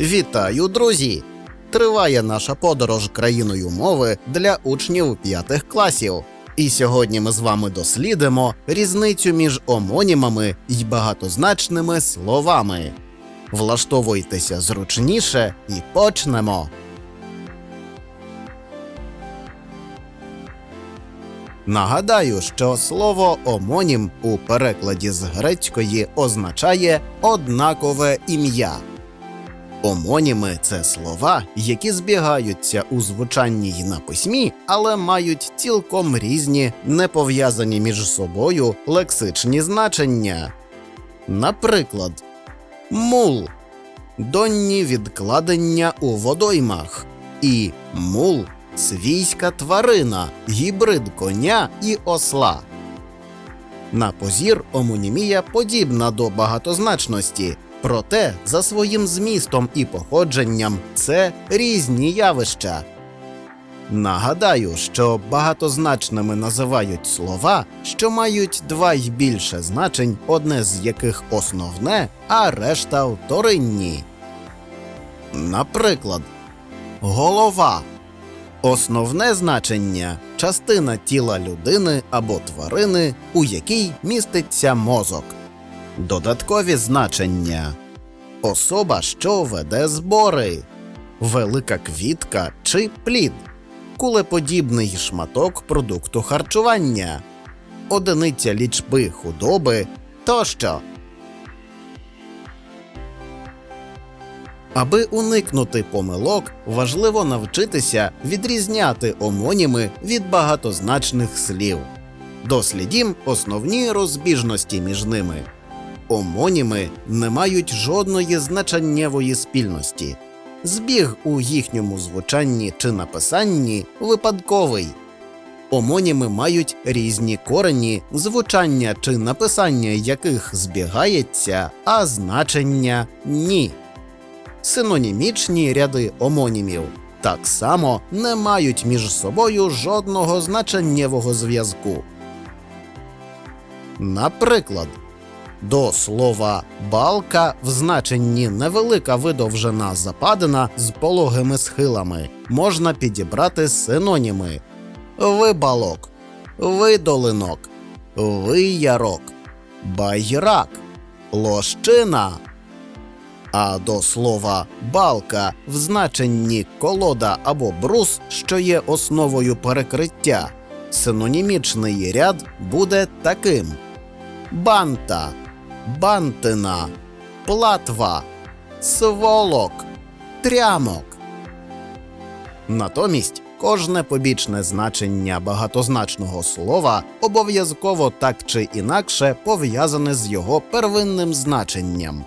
Вітаю, друзі! Триває наша подорож країною мови для учнів п'ятих класів. І сьогодні ми з вами дослідимо різницю між омонімами й багатозначними словами. Влаштовуйтеся зручніше і почнемо. Нагадаю, що слово омонім у перекладі з грецької означає однакове ім'я. Омоніми це слова, які збігаються у звучанні й на письмі, але мають цілком різні, не пов'язані між собою лексичні значення. Наприклад, мул донні відкладення у водоймах, і мул свійська тварина, гібрид коня і осла. На позір омонімія подібна до багатозначності, проте за своїм змістом і походженням це різні явища. Нагадаю, що багатозначними називають слова, що мають два й більше значень, одне з яких основне, а решта вторинні. Наприклад, голова Основне значення частина тіла людини або тварини, у якій міститься мозок. Додаткові значення особа, що веде збори, велика квітка чи плід, кулеподібний шматок продукту харчування, одиниця лічби худоби тощо. Аби уникнути помилок, важливо навчитися відрізняти омоніми від багатозначних слів. Дослідім основні розбіжності між ними. Омоніми не мають жодної значеннєвої спільності. Збіг у їхньому звучанні чи написанні випадковий. Омоніми мають різні корені, звучання чи написання яких збігається, а значення ні. Синонімічні ряди омонімів так само не мають між собою жодного значеннєвого зв'язку. Наприклад, до слова балка в значенні невелика видовжена западина з пологими схилами можна підібрати синоніми. Вибалок, видолинок, виярок, байрак, лощина. А до слова балка в значенні колода або брус, що є основою перекриття, синонімічний ряд буде таким: банта, бантина, платва, сволок, трямок. Натомість кожне побічне значення багатозначного слова обов'язково так чи інакше пов'язане з його первинним значенням.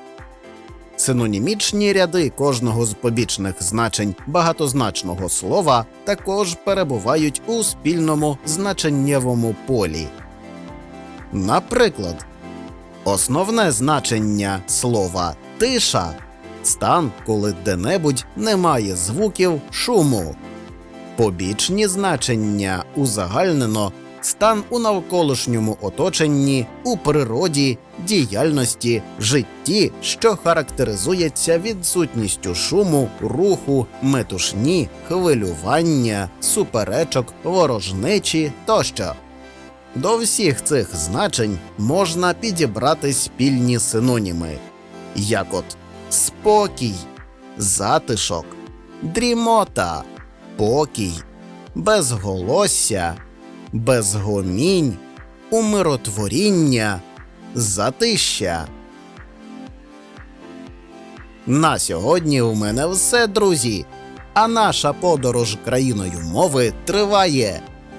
Синонімічні ряди кожного з побічних значень багатозначного слова також перебувають у спільному значеннєвому полі. Наприклад, основне значення слова тиша стан, коли де-небудь немає звуків шуму. Побічні значення узагальнено стан у навколишньому оточенні, у природі, діяльності, житті, що характеризується відсутністю шуму, руху, метушні, хвилювання, суперечок, ворожнечі тощо. До всіх цих значень можна підібрати спільні синоніми, як от спокій, затишок, дрімота, покій, безголосся, безгомінь, умиротворіння, затища. На сьогодні у мене все, друзі. А наша подорож країною мови триває.